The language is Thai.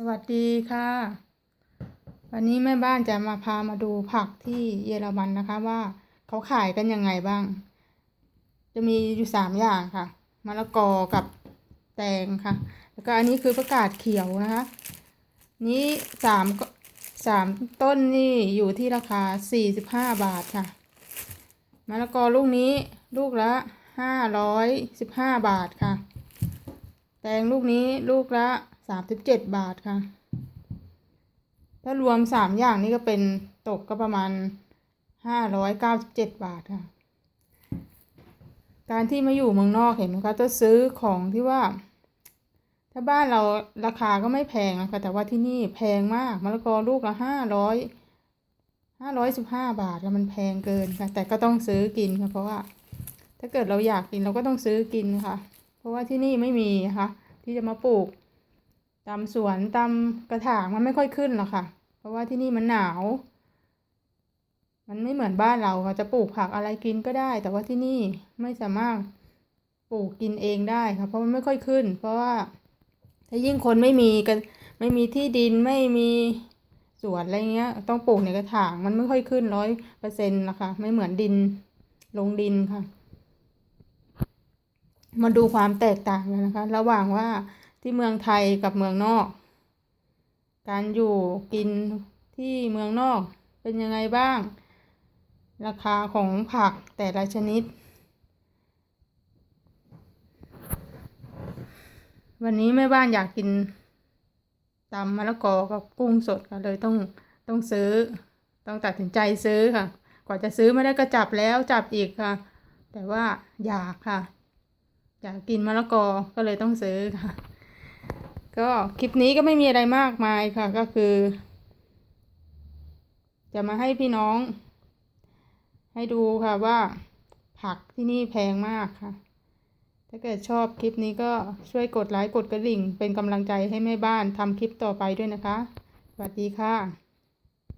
สวัสดีค่ะ วันนี้แม่บ้านจะมาพามาดูผักที่เยอรมันนะคะว่าเขาขายกันยังไงบ้าง จะมีอยู่สามอย่างค่ะมะละกอกับแตงค่ะ แล้วก็อันนี้คือประกาศเขียวนะคะ นี้สามก็สามต้นนี่อยู่ที่ราคาสี่สิบห้าบาทค่ะมะละกอลูกนี้ลูกละห้าร้อยสิบห้าบาทค่ะ แตงลูกนี้ลูกละ สามสิบเจ็ดบาทค่ะ ถ้ารวมสามอย่างนี้ก็เป็นตกก็ประมาณห้าร้อยเก้าสิบเจ็ดบาทค่ะ การที่มาอยู่เมืองนอกเห็นไหมคะจะซื้อของที่ว่า ถ้าบ้านเราราคาก็ไม่แพงนะคะแต่ว่าที่นี่แพงมากมะละกอลูกละห้าร้อยห้าร้อยสิบห้าบาทค่ะมันแพงเกินค่ะ แต่ก็ต้องซื้อกินค่ะเพราะว่า ถ้าเกิดเราอยากกินเราก็ต้องซื้อกินค่ะ เพราะว่าที่นี่ไม่มีนะคะที่จะมาปลูก ตามสวนตามกระถางมันไม่ค่อยขึ้นหรอกค่ะ เพราะว่าที่นี่มันหนาว มันไม่เหมือนบ้านเราค่ะจะปลูกผักอะไรกินก็ได้ แต่ว่าที่นี่ไม่สามารถปลูกกินเองได้ค่ะ เพราะมันไม่ค่อยขึ้น เพราะว่าถ้ายิ่งคนไม่มีกันไม่มีที่ดินไม่มีสวนอะไรเงี้ย ต้องปลูกในกระถางมันไม่ค่อยขึ้นร้อยเปอร์เซ็นต์นะคะไม่เหมือนดินลงดินค่ะ มาดูความแตกต่างกันนะคะ ระหว่างว่า ที่เมืองไทยกับเมืองนอก การอยู่กินที่เมืองนอกเป็นยังไงบ้าง ราคาของผักแต่ละชนิด วันนี้แม่บ้านอยากกินตำมะละกอกับกุ้งสดค่ะเลยต้องต้องซื้อ ต้องตัดสินใจซื้อค่ะ กว่าจะซื้อไม่ได้ก็จับแล้วจับอีกค่ะ แต่ว่าอยากค่ะ อยากกินมะละกอก็เลยต้องซื้อค่ะ ก็คลิปนี้ก็ไม่มีอะไรมากมายค่ะ ก็คือ จะมาให้พี่น้อง ให้ดูค่ะว่า ผักที่นี่แพงมากค่ะ ถ้าเกิดชอบคลิปนี้ก็ช่วยกดไลค์กดกระดิ่ง เป็นกำลังใจให้แม่บ้านทำคลิปต่อไปด้วยนะคะ สวัสดีค่ะ